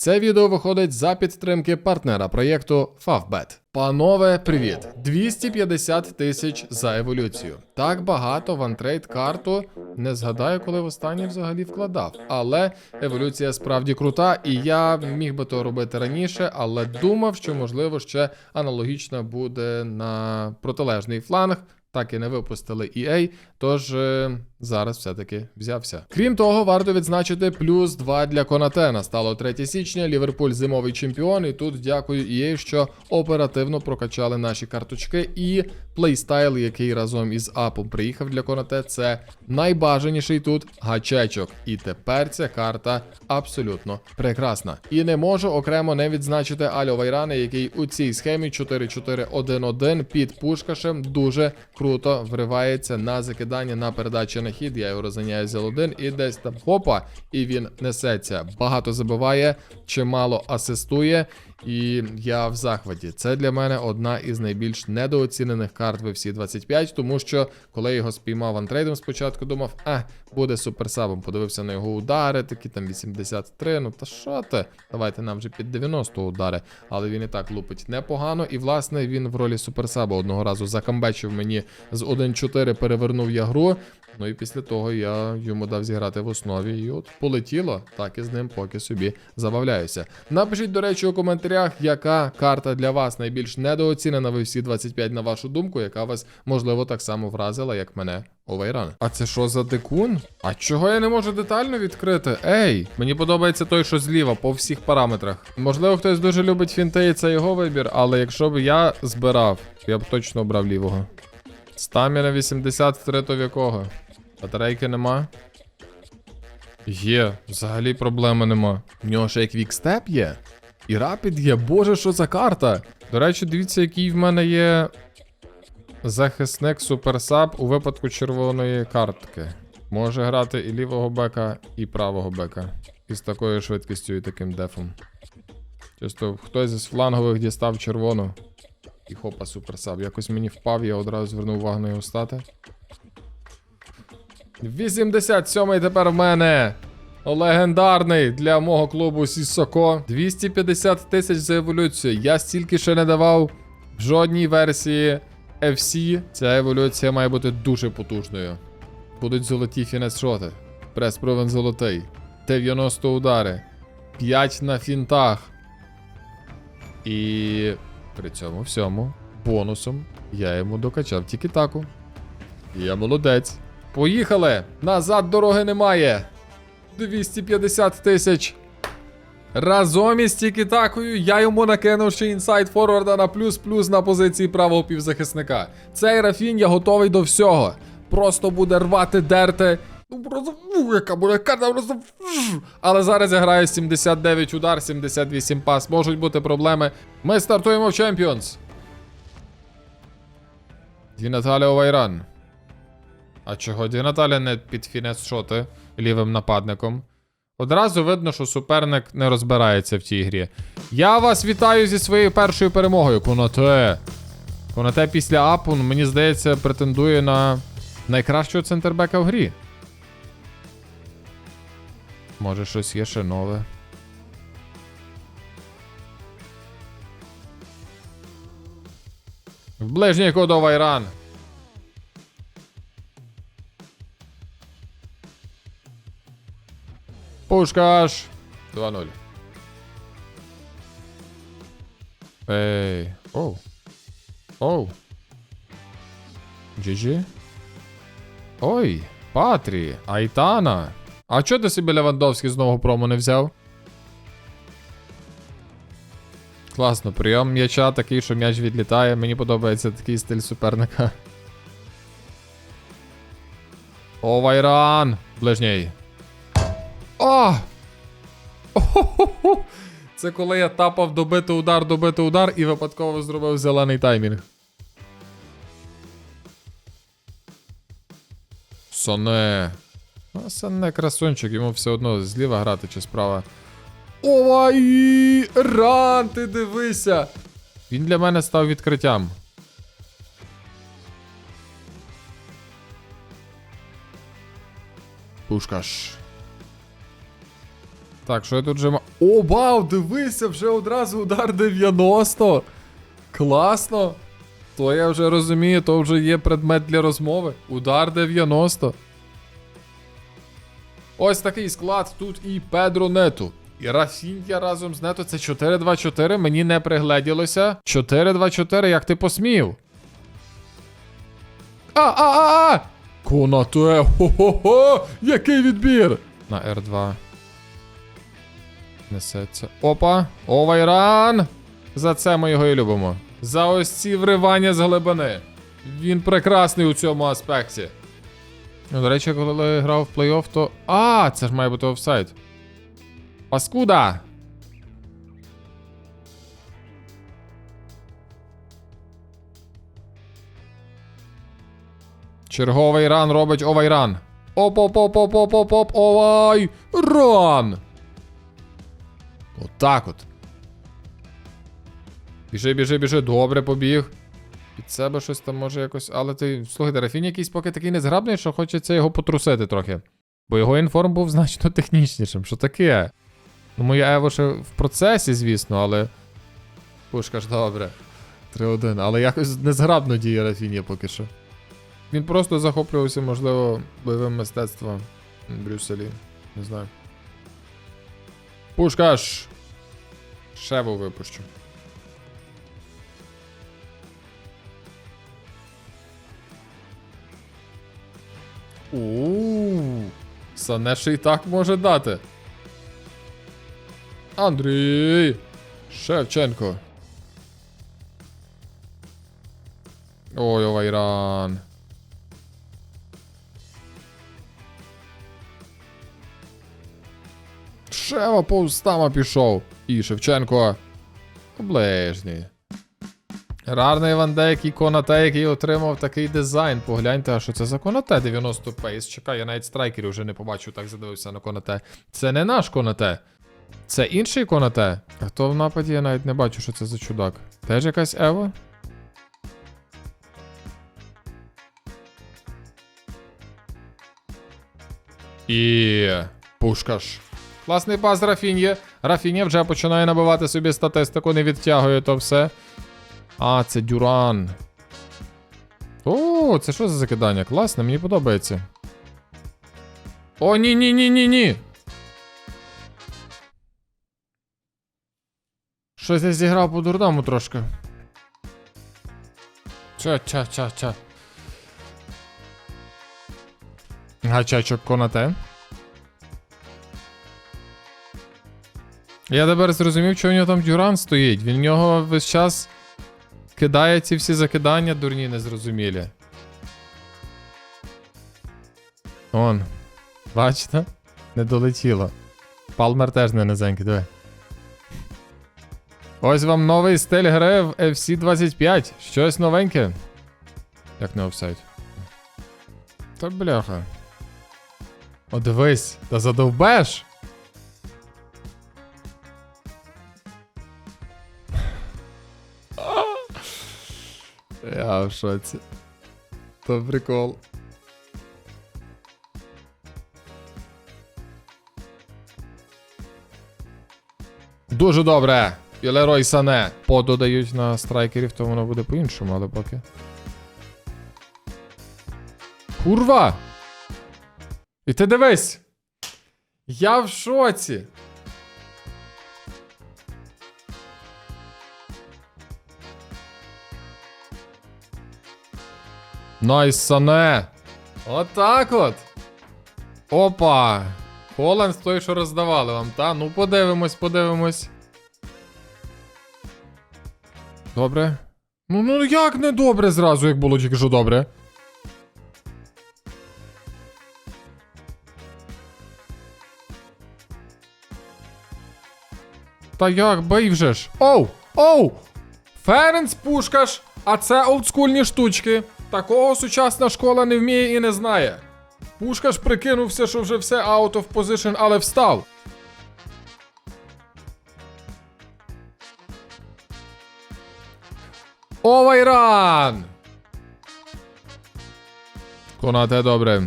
Це відео виходить за підтримки партнера проєкту Favbet. Панове, привіт! 250 тисяч за еволюцію. Так багато в антрейд карту. Не згадаю, коли востаннє взагалі вкладав. Але еволюція справді крута, і я міг би то робити раніше, але думав, що можливо ще аналогічно буде на протилежний фланг. Так і не випустили EA, тож е, зараз все-таки взявся. Крім того, варто відзначити плюс 2 для Конате. Настало 3 січня. Ліверпуль зимовий чемпіон. І тут дякую EA, що оперативно прокачали наші карточки. І плейстайл, який разом із апом приїхав для Конате, це найбажаніший тут гачечок. І тепер ця карта абсолютно прекрасна. І не можу окремо не відзначити Альо Вайрани, який у цій схемі 4-4-1-1 під пушкашем дуже круто вривається на закидання на передачі на хід. Я його розганяю з L1 і десь там хопа, і він несеться. Багато забиває, чимало асистує. І я в захваті. Це для мене одна із найбільш недооцінених карт в FC 25, тому що коли його спіймав антрейдом спочатку, думав, а, буде суперсабом. Подивився на його удари, такі там 83. Ну та що ти? Давайте нам вже під 90 удари. Але він і так лупить непогано. І власне він в ролі суперсаба одного разу закамбечив мені з 1-4, перевернув я гру. Ну і після того я йому дав зіграти в основі, і от полетіло, так і з ним поки собі забавляюся. Напишіть, до речі, у коментарях, яка карта для вас найбільш недооцінена в всі 25 на вашу думку, яка вас можливо так само вразила, як мене. Овейран. А це що за дикун? А чого я не можу детально відкрити? Ей, мені подобається той, що зліва, по всіх параметрах. Можливо, хтось дуже любить фінти, і це його вибір, але якщо б я збирав, я б точно обрав лівого. Стаміна 83 то в якого? Батарейки нема. Є, взагалі проблеми нема. В нього ще як вікстеп є. І рапід є. Боже, що за карта? До речі, дивіться, який в мене є захисник суперсаб у випадку червоної картки. Може грати і лівого бека, і правого бека. І з такою швидкістю і таким дефом. Чисто хтось із флангових дістав червону. І хопа, суперсаб. Якось мені впав, я одразу звернув увагу на його стати. 87-й тепер в мене. Легендарний для мого клубу Сісоко. 250 тисяч за еволюцію. Я стільки ще не давав в жодній версії FC. Ця еволюція має бути дуже потужною. Будуть золоті фінес-шоти. Прес провен золотий. 90 удари. 5 на фінтах. І при цьому всьому бонусом я йому докачав тільки таку. Я молодець. Поїхали! Назад дороги немає. 250 тисяч. Разом із тікітакою я йому накинув ще інсайд форварда на плюс-плюс на позиції правого півзахисника. Цей Рафін я готовий до всього. Просто буде рвати дерти. Ну просто яка буде карта, просто. Але зараз я граю 79 удар, 78 пас. Можуть бути проблеми. Ми стартуємо в Champions. Ді Наталя Овайран. А чого Ді Наталя не під фінес шоти лівим нападником? Одразу видно, що суперник не розбирається в цій грі. Я вас вітаю зі своєю першою перемогою, Конате. Конате після апу, ну, мені здається, претендує на найкращого центрбека в грі. Може, щось є ще нове. В ближній кут Овайран. Пушкаш. 2-0. Ей. Оу. Оу. GG. Ой, Патрі, Айтана. А чого ти собі Левандовський з нового промо не взяв? Класно, прийом м'яча такий, що м'яч відлітає. Мені подобається такий стиль суперника. О, Вайран! Ближній. О! О-хо-хо-хо! Це коли я тапав добити удар, добити удар і випадково зробив зелений таймінг. Соне. А Соне красунчик, йому все одно зліва грати чи справа. Ой! Ран, ти дивися! Він для мене став відкриттям. Пушкаш. Так, що я тут вже ма. О, вау, дивися, вже одразу удар 90. Класно. То я вже розумію, то вже є предмет для розмови. Удар 90. Ось такий склад тут і Педро Нету. І Рафінья разом з Нето це 4-2-4, мені не пригледілося. 4-2-4, як ти посмів? А, а, а, а! Конате, хо-хо-хо! Який відбір! На R2. Несеться. Опа! Овайран! За це ми його і любимо. За ось ці вривання з глибини. Він прекрасний у цьому аспекті. Ну, до речі, коли грав в плей-офф, то. А, це ж має бути офсайд. Паскуда! Черговий ран робить овайран. Оп-оп-оп-оп-оп-оп-оп, овай! Ран! Отак от. Біжи, біжи, біжи, добре побіг. Під себе щось там може якось. Але ти. Слухайте, Рафін якийсь поки такий незграбний, що хочеться його потрусити трохи. Бо його інформ був значно технічнішим. Що таке? Ну, моя Ево ще в процесі, звісно, але. Пушка ж добре. 3-1. Але якось незграбно діє Рафінія поки що. Він просто захоплювався, можливо, бойовим мистецтвом в Брюсселі. Не знаю. Пушкаш! Шеву випущу. Ууу. Сане ще й так може дати. Андрій. Шевченко. Ой, Овайран. Шева повстама пішов. І Шевченко. Ближній. Рарний Ван Дейк і Конате, який отримав такий дизайн. Погляньте, а що це за Конате 90 пейс. Чекай, я навіть страйкерів вже не побачив, так задивився на Конате. Це не наш Конате. Це інший Конате. А хто в нападі, я навіть не бачу, що це за чудак. Теж якась Ева? І пушкаш. Класний пас Рафінє. Рафінє вже починає набивати собі статистику, не відтягує то все. А, це Дюран. О, це що за закидання? Класно, мені подобається. О, ні, ні, ні, ні, ні. Щось я зіграв по дурному трошки. Ча, ча, ча, ча. Гачачок конате. Я тепер зрозумів, що у нього там Дюран стоїть. Він в нього весь час кидає ці всі закидання, дурні незрозумілі. Он. Бачите? Не долетіло. Палмер теж не низенький, диви. Ось вам новий стиль гри в FC 25. Щось новеньке. Як не офсайд. Та бляха. О, дивись, та задовбеш. Я в шоці. То прикол. Дуже добре. І Лерой Сане. Пододають на страйкерів, то воно буде по-іншому, але поки. Курва! І ти дивись! Я в шоці! Найс Сане! Отак от! Опа! Холланд той, що роздавали вам, та? Ну подивимось, подивимось. Добре. Ну ну як не добре зразу, як було тільки що добре. Та як, бей вже ж. Оу! Оу! Ференц Пушкаш, а це олдскульні штучки. Такого сучасна школа не вміє і не знає. Пушкаш прикинувся, що вже все out of position, але встав. Овайран! Конате добре.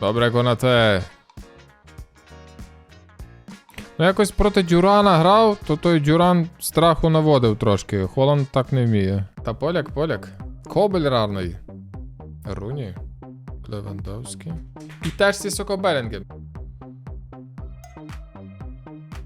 Добре, конате. Ну, якось проти Дюрана грав, то той Дюран страху наводив трошки. Холланд так не вміє. Та поляк, поляк. Кобель рарний. Руні. Левандовський. І теж Сісоко Белінгем.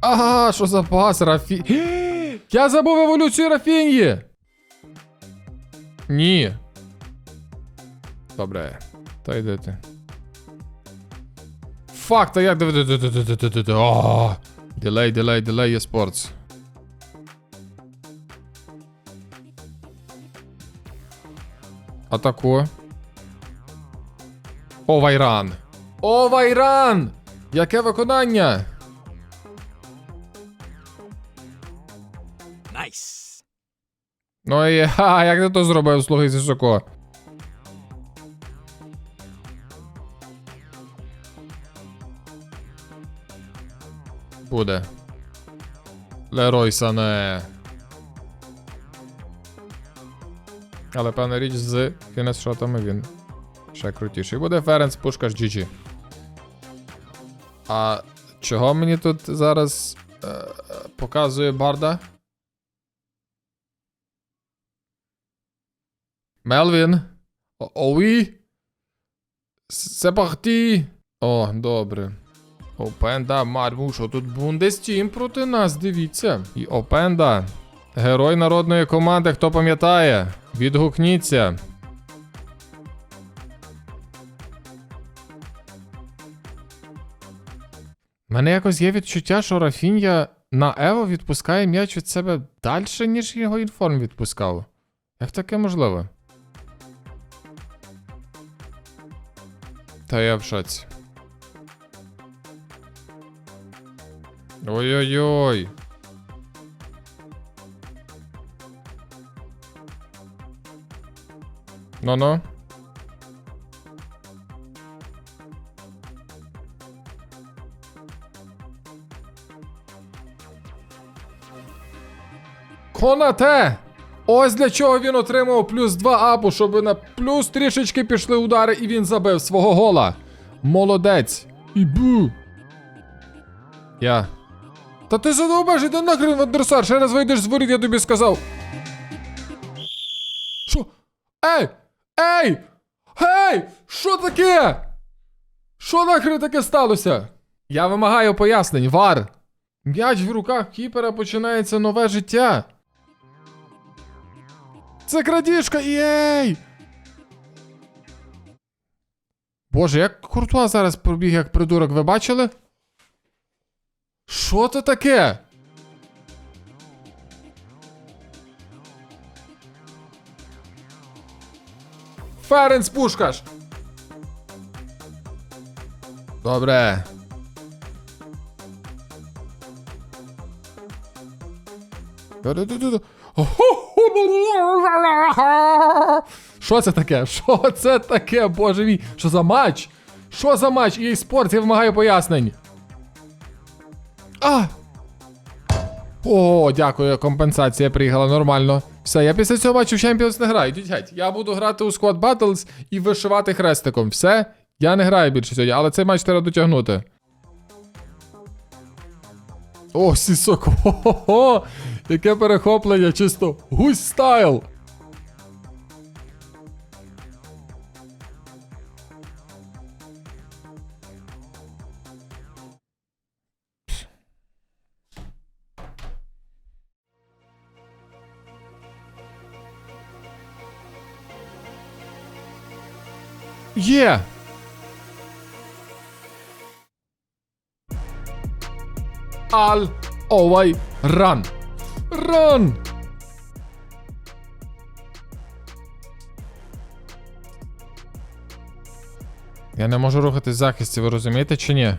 Ага, що за пас, Рафі. Я забув еволюцію Рафіньї! Ні. Добре. Та йди ти. Фак, та як. О! Дилей, дилей є спортс. Атаку. О, Вайран. О, Вайран! Яке виконання? Nice. Ну і ха, як ти то зробив, слухай Сісоко? Буде. Лерой Сане. Але певна річ з фінес-шотами він ще крутіший. Буде Ференц Пушкаш GG. А чого мені тут зараз е, показує Барда? Мелвін. Оуі. Це парті. О, добре. Опенда, Мармушо, тут Бундестім проти нас, дивіться. І Опенда. Герой народної команди, хто пам'ятає. Відгукніться. Мене якось є відчуття, що Рафінья на Ево відпускає м'яч від себе далі, ніж його інформ відпускав. Як таке можливо? Та я в шоці. Ой-ой-ой. Ну-ну. Конате! Ось для чого він отримав плюс 2 апу, щоб на плюс трішечки пішли удари, і він забив свого гола. Молодець. І бу. Я. Та ти задовбаш, іди нахрен в адресар, ще раз вийдеш з воріт, я тобі сказав. Що? Ей! Ей! Гей! Що таке? Що нахрен таке сталося? Я вимагаю пояснень, вар. М'яч в руках кіпера починається нове життя. Це крадіжка, єй! Боже, як Куртуа зараз пробіг як придурок, ви бачили? Що це таке? Ференц Пушкаш! Добре. Що це таке? Що це таке, боже мій? Що за матч? Що за матч? EA Sports, я вимагаю пояснень. А! О, дякую, компенсація приїхала нормально. Все, я після цього матчу в Champions не граю. Геть. Я буду грати у Squad Battles і вишивати хрестиком. Все, я не граю більше сьогодні, але цей матч треба дотягнути. О, сісок. Хо-хо-хо! Яке перехоплення, чисто гусь стайл. Є! Ал овай ран. Ран! Я не можу рухатись в захисті, ви розумієте чи ні?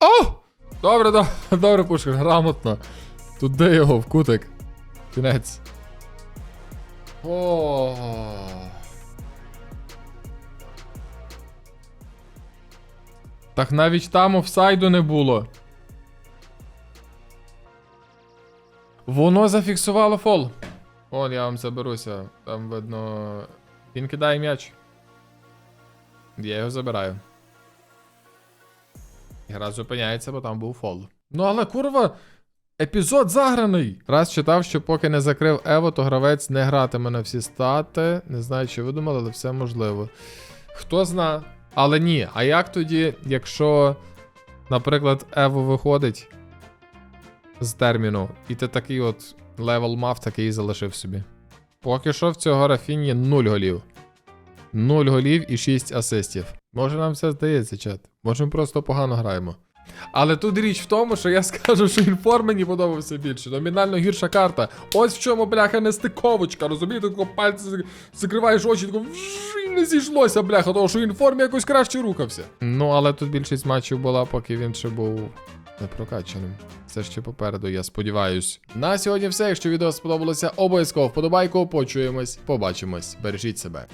О! Добре, добре, добре, Пушкін, грамотно. Тут де його в кутик. Кінець. О. Так навіть там офсайду не було. Воно зафіксувало фол. Он, я вам заберуся. Там видно. Він кидає м'яч. Я його забираю. Гра зупиняється, бо там був фол. Ну але курва, епізод заграний. Раз читав, що поки не закрив Ево, то гравець не гратиме на всі стати. Не знаю, чи ви думали, але все можливо. Хто зна. Але ні. А як тоді, якщо, наприклад, Ево виходить з терміну, і ти такий от левел мав, такий і залишив собі. Поки що в цього Рафіні 0 голів. 0 голів і 6 асистів. Може нам все здається, чат. Може ми просто погано граємо. Але тут річ в тому, що я скажу, що інформ мені подобався більше. Номінально гірша карта. Ось в чому, бляха, нестиковочка. Розумієте, тако пальці закриваєш очі, тако вжж, і не зійшлося, бляха, тому що інформ якось краще рухався. Ну, але тут більшість матчів була, поки він ще був не прокачаним. Це ще попереду, я сподіваюсь. На сьогодні все. Якщо відео сподобалося, обов'язково вподобайку. Почуємось, побачимось. Бережіть себе.